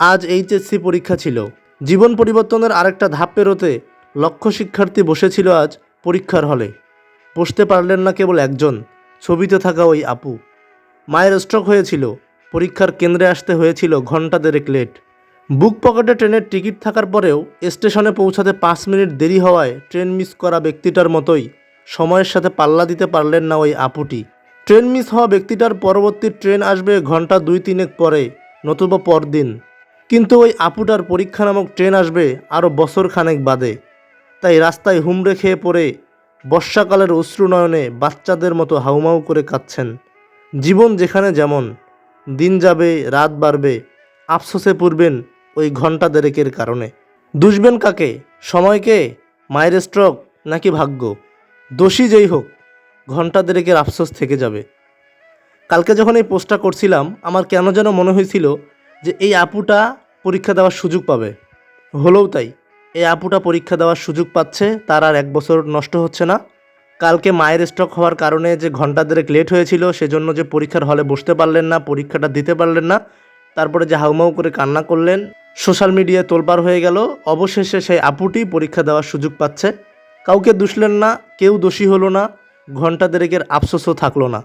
আজ এইচএসসি পরীক্ষা ছিল। জীবন পরিবর্তনের আরেকটা ধাপ পেরোতে লক্ষ শিক্ষার্থী বসেছিল আজ পরীক্ষার হলে। বসতে পারলেন না কেবল একজন, ছবিতে থাকা ওই আপু। মায়ের স্ট্রোক হয়েছিল, পরীক্ষার কেন্দ্রে আসতে হয়েছিল ঘণ্টা দেড়েক লেট বুক পকেটে ট্রেনের টিকিট থাকার পরেও স্টেশনে পৌঁছাতে পাঁচ মিনিট দেরি হওয়ায় ট্রেন মিস করা ব্যক্তিটার মতোই সময়ের সাথে পাল্লা দিতে পারলেন না ওই আপুটি। ট্রেন মিস হওয়া ব্যক্তিটার পরবর্তী ট্রেন আসবে ঘণ্টা দুই তিনেক পরে, নতুবা পরদিন। কিন্তু ওই আপুটার পরীক্ষা নামক ট্রেন আসবে আরও বছর খানেক বাদে। তাই রাস্তায় হুমড়ে খেয়ে পড়ে বর্ষাকালের অশ্রু নয়নে বাচ্চাদের মতো হাউমাউ করে কাঁদছেন। জীবন যেখানে যেমন, দিন যাবে, রাত বাড়বে, আফসোসে পড়বেন ওই ঘণ্টা দেরেকের কারণে। দুষবেন কাকে? সময়কে মায়ের স্ট্রোক নাকি ভাগ্য? দোষী যেই হোক ঘণ্টা দেরেকের আফসোস থেকে যাবে। কালকে যখন এই পোস্টটা করছিলাম, আমার কেন যেন মনে হয়েছিল যে এই আপুটা পরীক্ষা দেওয়ার সুযোগ পাবে। হলেও তাই, এই আপুটা পরীক্ষা দেওয়ার সুযোগ পাচ্ছে, তার আর এক বছর নষ্ট হচ্ছে না। কালকে মায়ের স্ট্রোক হওয়ার কারণে যে ঘণ্টা দেড়েক লেট হয়েছিল, সেজন্য যে পরীক্ষার হলে বসতে পারলেন না, পরীক্ষাটা দিতে পারলেন না, তারপরে যে হাউমাউ করে কান্না করলেন, সোশ্যাল মিডিয়ায় তোলপার হয়ে গেল, অবশেষে সেই আপুটি পরীক্ষা দেওয়ার সুযোগ পাচ্ছে। কাউকে দুষলেন না, কেউ দোষী হলো না, ঘণ্টা দেড়েকের আফসোসও থাকল না।